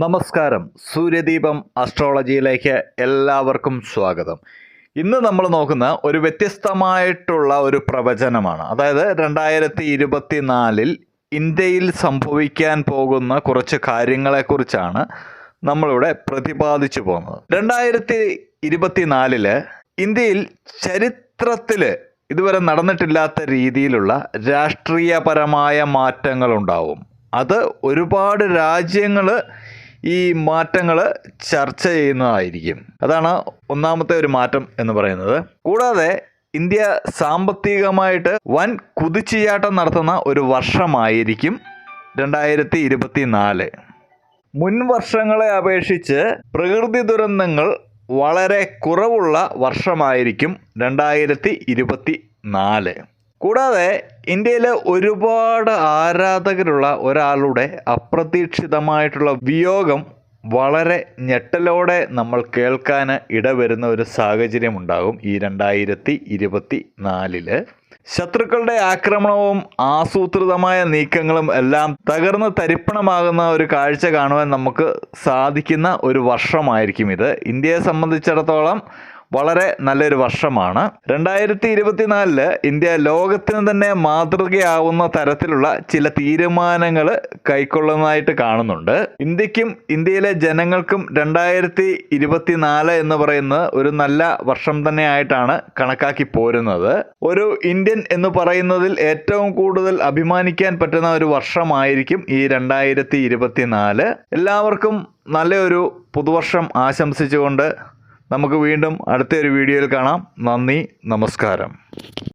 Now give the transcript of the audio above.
നമസ്കാരം. സൂര്യദീപം അസ്ട്രോളജിയിലേക്ക് എല്ലാവർക്കും സ്വാഗതം. ഇന്ന് നമ്മൾ നോക്കുന്ന ഒരു വ്യത്യസ്തമായിട്ടുള്ള ഒരു പ്രവചനമാണ്. അതായത് രണ്ടായിരത്തി ഇരുപത്തി നാലിൽ ഇന്ത്യയിൽ സംഭവിക്കാൻ പോകുന്ന കുറച്ച് കാര്യങ്ങളെക്കുറിച്ചാണ് നമ്മളിവിടെ പ്രതിപാദിച്ചു പോകുന്നത്. രണ്ടായിരത്തി ഇരുപത്തിനാലിൽ ഇന്ത്യയിൽ ചരിത്രത്തിൽ ഇതുവരെ നടന്നിട്ടില്ലാത്ത രീതിയിലുള്ള രാഷ്ട്രീയപരമായ മാറ്റങ്ങളുണ്ടാവും. അത് ഒരുപാട് രാജ്യങ്ങൾ ഈ മാറ്റങ്ങൾ ചർച്ച ചെയ്യുന്നതായിരിക്കും. അതാണ് ഒന്നാമത്തെ ഒരു മാറ്റം എന്ന് പറയുന്നത്. കൂടാതെ ഇന്ത്യ സാമ്പത്തികമായിട്ട് വൻ കുതിച്ചുചാട്ടം നടത്തുന്ന ഒരു വർഷമായിരിക്കും രണ്ടായിരത്തി ഇരുപത്തി നാല് മുൻ വർഷങ്ങളെ അപേക്ഷിച്ച് പ്രകൃതി ദുരന്തങ്ങൾ വളരെ കുറവുള്ള വർഷമായിരിക്കും രണ്ടായിരത്തി ഇരുപത്തി നാല് കൂടാതെ ഇന്ത്യയിലെ ഒരുപാട് ആരാധകരുള്ള ഒരാളുടെ അപ്രതീക്ഷിതമായിട്ടുള്ള വിയോഗം വളരെ ഞെട്ടലോടെ നമ്മൾ കേൾക്കാൻ ഇടവരുന്ന ഒരു സാഹചര്യം ഉണ്ടാകും ഈ രണ്ടായിരത്തി ഇരുപത്തി നാലിൽ. ശത്രുക്കളുടെ ആക്രമണവും ആസൂത്രിതമായ നീക്കങ്ങളും എല്ലാം തകർന്ന് തരിപ്പണമാകുന്ന ഒരു കാഴ്ച കാണുവാൻ നമുക്ക് സാധിക്കുന്ന ഒരു വർഷമായിരിക്കും ഇത്. ഇന്ത്യയെ സംബന്ധിച്ചിടത്തോളം വളരെ നല്ലൊരു വർഷമാണ്. രണ്ടായിരത്തി ഇരുപത്തിനാലിൽ ഇന്ത്യ ലോകത്തിന് തന്നെ മാതൃകയാവുന്ന തരത്തിലുള്ള ചില തീരുമാനങ്ങൾ കൈക്കൊള്ളുന്നതായിട്ട് കാണുന്നുണ്ട്. ഇന്ത്യക്കും ഇന്ത്യയിലെ ജനങ്ങൾക്കും രണ്ടായിരത്തി ഇരുപത്തിനാല് എന്ന് പറയുന്നത് ഒരു നല്ല വർഷം തന്നെയായിട്ടാണ് കണക്കാക്കി പോരുന്നത്. ഒരു ഇന്ത്യൻ എന്ന് പറയുന്നതിൽ ഏറ്റവും കൂടുതൽ അഭിമാനിക്കാൻ പറ്റുന്ന ഒരു വർഷമായിരിക്കും ഈ രണ്ടായിരത്തി ഇരുപത്തിനാല് എല്ലാവർക്കും നല്ലൊരു പുതുവർഷം ആശംസിച്ചുകൊണ്ട് നമുക്ക് വീണ്ടും അടുത്ത ഒരു വീഡിയോയിൽ കാണാം. നന്ദി നമസ്കാരം.